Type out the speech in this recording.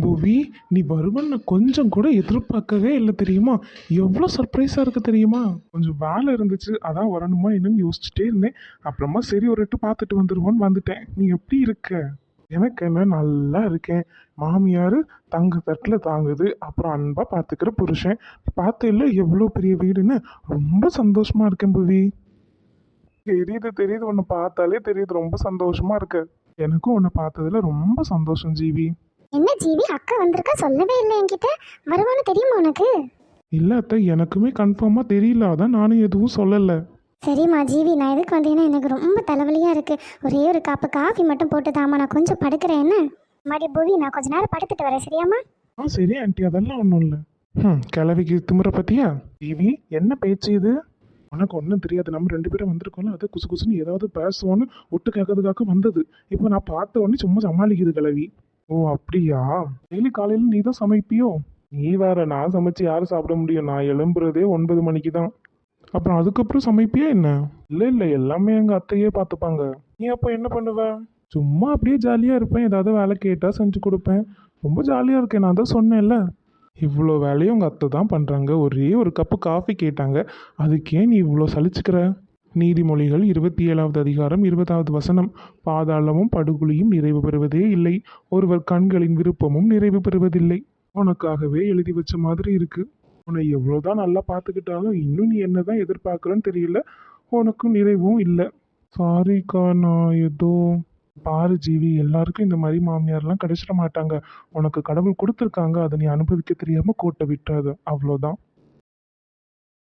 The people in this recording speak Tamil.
புவி நீ வருவன்னு கொஞ்சம் கூட எதிர்பார்க்கவே இல்லை தெரியுமா? எவ்வளோ சர்ப்ரைஸாக இருக்கு தெரியுமா? கொஞ்சம் வேலை இருந்துச்சு அதான் வரணுமா என்னன்னு யோசிச்சுட்டே இருந்தேன். அப்புறமா சரி ஒரு எட்டு பார்த்துட்டு வந்துடுவோன்னு வந்துட்டேன். நீ எப்படி இருக்க? எனக்கு என்ன நல்லா இருக்கேன். மாமியார் தங்க தட்டில் தாங்குது. அப்புறம் அன்பாக பார்த்துக்கிற புருஷன். பார்த்த இல்லை எவ்வளோ பெரிய வீடுன்னு? ரொம்ப சந்தோஷமாக இருக்கேன் புவி தெரியுது தெரியுது. உன்னை பார்த்தாலே தெரியுது ரொம்ப சந்தோஷமாக இருக்கு. எனக்கும் உன்னை பார்த்ததுல ரொம்ப சந்தோஷம் ஜீவி. என்ன ஜீவி அக்கா வந்திருக்கா? சொல்லவே இல்லை என்கிட்ட. வருவான்னு தெரியுமா உனக்கு? இல்ல அத்தை எனக்குமே கன்ஃபார்மா தெரியல. அதான் நானும் எதுவும் சொல்லல. சரிம்மா ஜீவி நான் எதுக்கு வந்தேன்னா எனக்கு ரொம்ப தலைவலியாக இருக்குது ஒரே ஒரு கப்பு காஃபி மட்டும் போட்டு தாம்மா நான் கொஞ்சம் படுக்கிறேன். என்ன? மடி புவி நான் கொஞ்ச நேரம் படுத்துட்டு வரேன் சரியாம்மா? ஆ சரி ஆண்டி அதெல்லாம் ஒன்றும் இல்லை. ம் கிளவிக்கு திமிர பத்தியா? டிவி என்ன பேச்சு இது? உனக்கு ஒன்றும் தெரியாது. நம்ம ரெண்டு பேரும் வந்திருக்கோம்ல அது குசு குசுன்னு ஏதாவது பேசுவோன்னு ஒட்டு கேட்கறதுக்காக வந்தது. இப்போ நான் பார்த்த உடனே சும்மா சமாளிக்குது கிளவி. ஓ அப்படியா? டெய்லி காலையில் நீ தான் சமைப்பியோ? நீ வேற நான் சமைச்சு யாரும் சாப்பிட முடியும்? நான் எழும்புறதே ஒன்பது மணிக்கு தான் அப்புறம் அதுக்கப்புறம் சமைப்பியா என்ன? இல்லை இல்லை எல்லாமே எங்கள் அத்தையே பார்த்துப்பாங்க நீ அப்போ என்ன பண்ணுவ? சும்மா அப்படியே ஜாலியாக இருப்பேன். ஏதாவது வேலை கேட்டால் செஞ்சு கொடுப்பேன். ரொம்ப ஜாலியாக இருக்கேன். நான் தான் சொன்னேன்ல. இவ்வளோ வேலையும் உங்கள் அத்தை தான் பண்ணுறாங்க ஒரே ஒரு கப்பு காஃபி கேட்டாங்க. அதுக்கே நீ இவ்வளோ சலிச்சுக்கிற? நீதிமொழிகள் இருபத்தி ஏழாவது அதிகாரம் இருபதாவது வசனம். பாதாளமும் படுகொலியும் நிறைவு பெறுவதே இல்லை. ஒருவர் கண்களின் விருப்பமும் நிறைவு பெறுவதில்லை. உனக்காகவே எழுதி வச்ச மாதிரி இருக்கு. உன்னை எவ்வளோதான் நல்லா பார்த்துக்கிட்டாலும் இன்னும் நீ என்ன தான் எதிர்பார்க்குறன்னு தெரியல. உனக்கும் நிறைவும் இல்லை. சாரிக்கா நான் ஏதோ பாரு ஜீவி எல்லாருக்கும் இந்த மாதிரி மாமியார்லாம் கிடைச்சிட மாட்டாங்க. உனக்கு கடவுள் கொடுத்துருக்காங்க. அதை நீ அனுபவிக்க தெரியாமல் கோட்டை விட்டுறாத. அவ்வளோதான்